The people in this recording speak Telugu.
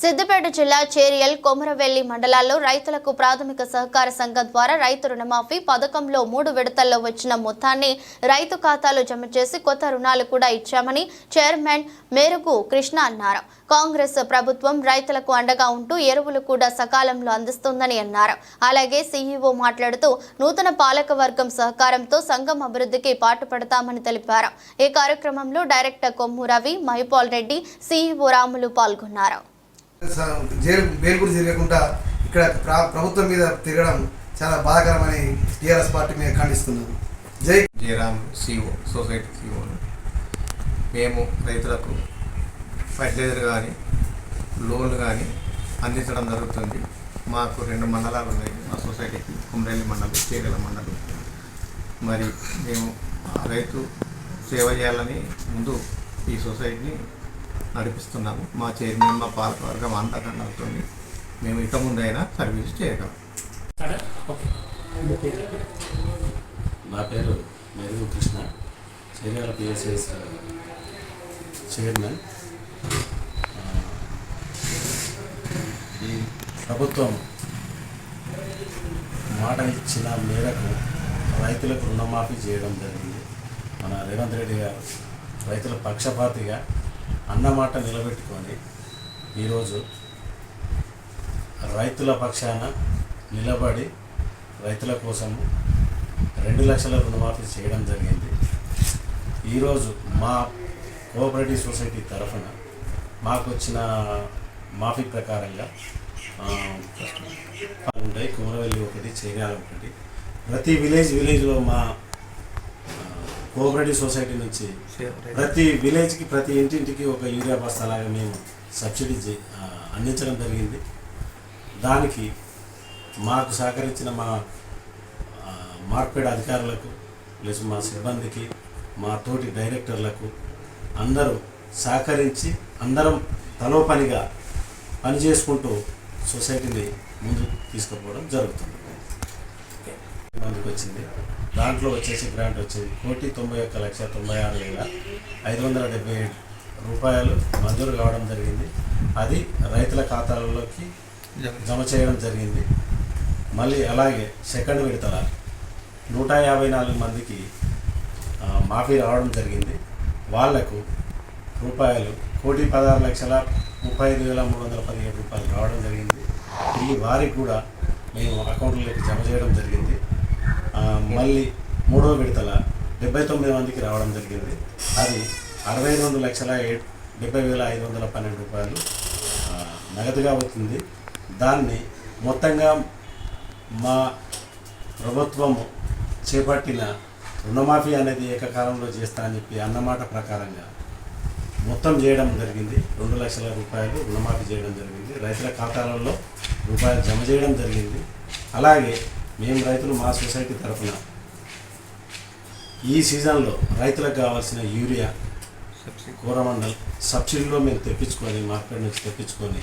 సిద్దిపేట జిల్లా చేరియల్ కొమరవెల్లి మండలాల్లో రైతులకు ప్రాథమిక సహకార సంఘం ద్వారా రైతు రుణమాఫీ పథకంలో మూడు విడతల్లో వచ్చిన మొత్తాన్ని రైతు ఖాతాలో జమ చేసి కొత్త రుణాలు కూడా ఇచ్చామని చైర్మన్ మేరుగు కృష్ణ అన్నారు. కాంగ్రెస్ ప్రభుత్వం రైతులకు అండగా ఉంటూ ఎరువులు కూడా సకాలంలో అందిస్తుందని అన్నారు. అలాగే సీఈఓ మాట్లాడుతూ నూతన పాలక వర్గం సహకారంతో సంఘం అభివృద్ధికి పాటుపడతామని తెలిపారు. ఈ కార్యక్రమంలో డైరెక్టర్ కొమ్ము రవి మహిపాల్ రెడ్డి సీఈఓ రాములు పాల్గొన్నారు. జైలు బెయిల్ కూడా ఇక్కడ ప్రభుత్వం మీద తిరగడం చాలా బాధాకరమని టీఆర్ఎస్ పార్టీ మీద ఖండిస్తున్నాను జై జయరామ్ సిఓ సొసైటీ సిఓ మేము రైతులకు ఫర్టిలైజర్ కానీ లోన్లు కానీ అందించడం జరుగుతుంది. మాకు రెండు మండలాలు ఉన్నాయి. మా సొసైటీకి కుమ్రేలి మండలం చేగల మండలం. మరి మేము రైతు సేవ చేయాలని ముందు ఈ సొసైటీని నడిపిస్తున్నాము. మా చైర్మన్ మా పాలకవర్గం అవుతుంది మేము ఇక ముందైనా సర్వీస్ చేయగలం. నా పేరు మెరుగు కృష్ణ. Charyala PSS chairman. ఈ ప్రభుత్వం మాట ఇచ్చిన మేరకు రైతులకు రుణమాఫీ చేయడం జరిగింది. మన రేవంత్ రెడ్డి గారు రైతుల పక్షపాతిగా అన్నమాట నిలబెట్టుకొని ఈరోజు రైతుల పక్షాన నిలబడి రైతుల కోసము రెండు లక్షల రుణమాఫీ చేయడం జరిగింది. ఈరోజు మా కోఆపరేటివ్ సొసైటీ తరఫున మాకు వచ్చిన మాఫీ ప్రకారంగా ఉంటాయి కుమరవెల్లి ఒకటి చేయాల ఒకటి. ప్రతి విలేజ్ విలేజ్లో మా కోఆపరేటివ్ సొసైటీ నుంచి ప్రతి విలేజ్కి ప్రతి ఇంటింటికి ఒక యూరియా బస్తాలాగా మేము సబ్సిడీ అందించడం జరిగింది. దానికి మాకు సహకరించిన మా మార్కెట్ అధికారులకు ప్లస్ మా సిబ్బందికి మా తోటి డైరెక్టర్లకు అందరూ సహకరించి అందరం తలో పనిగా పని చేసుకుంటూ సొసైటీని ముందు తీసుకుపోవడం జరుగుతుంది. మందికి వచ్చింది దాంట్లో వచ్చేసి గ్రాంట్ వచ్చింది. కోటి తొంభై ఒక్క లక్ష తొంభై ఆరు వేల ఐదు వందల డెబ్బై ఏడు రూపాయలు మంజూరు కావడం జరిగింది. అది రైతుల ఖాతాలలోకి జమ చేయడం జరిగింది. మళ్ళీ అలాగే సెకండ్ విడతల నూట యాభై నాలుగు మందికి మాఫీ రావడం జరిగింది. వాళ్ళకు రూపాయలు కోటి పదహారు లక్షల ముప్పై ఐదు వేల మూడు వందల పదిహేడు రూపాయలు రావడం జరిగింది. ఈ వారికి కూడా మేము అకౌంట్లోకి జమ చేయడం జరిగింది. మళ్ళీ మూడో విడతల డెబ్బై తొమ్మిది మందికి రావడం జరిగింది. అది అరవై రెండు లక్షల ఏ డెబ్బై వేల ఐదు వందల పన్నెండు రూపాయలు నగదుగా అవుతుంది. దాన్ని మొత్తంగా మా ప్రభుత్వము చేపట్టిన రుణమాఫీ అనేది ఏకకాలంలో చేస్తా అని చెప్పి అన్నమాట ప్రకారంగా మొత్తం చేయడం జరిగింది. రెండు లక్షల రూపాయలు రుణమాఫీ చేయడం జరిగింది. రైతుల ఖాతాలలో రూపాయలు జమ చేయడం జరిగింది. అలాగే మేము రైతులు మా సొసైటీ తరఫున ఈ సీజన్లో రైతులకు కావాల్సిన యూరియా కూరమండల్ సబ్సిడీలో మేము తెప్పించుకొని మార్కెట్ నుంచి తెప్పించుకొని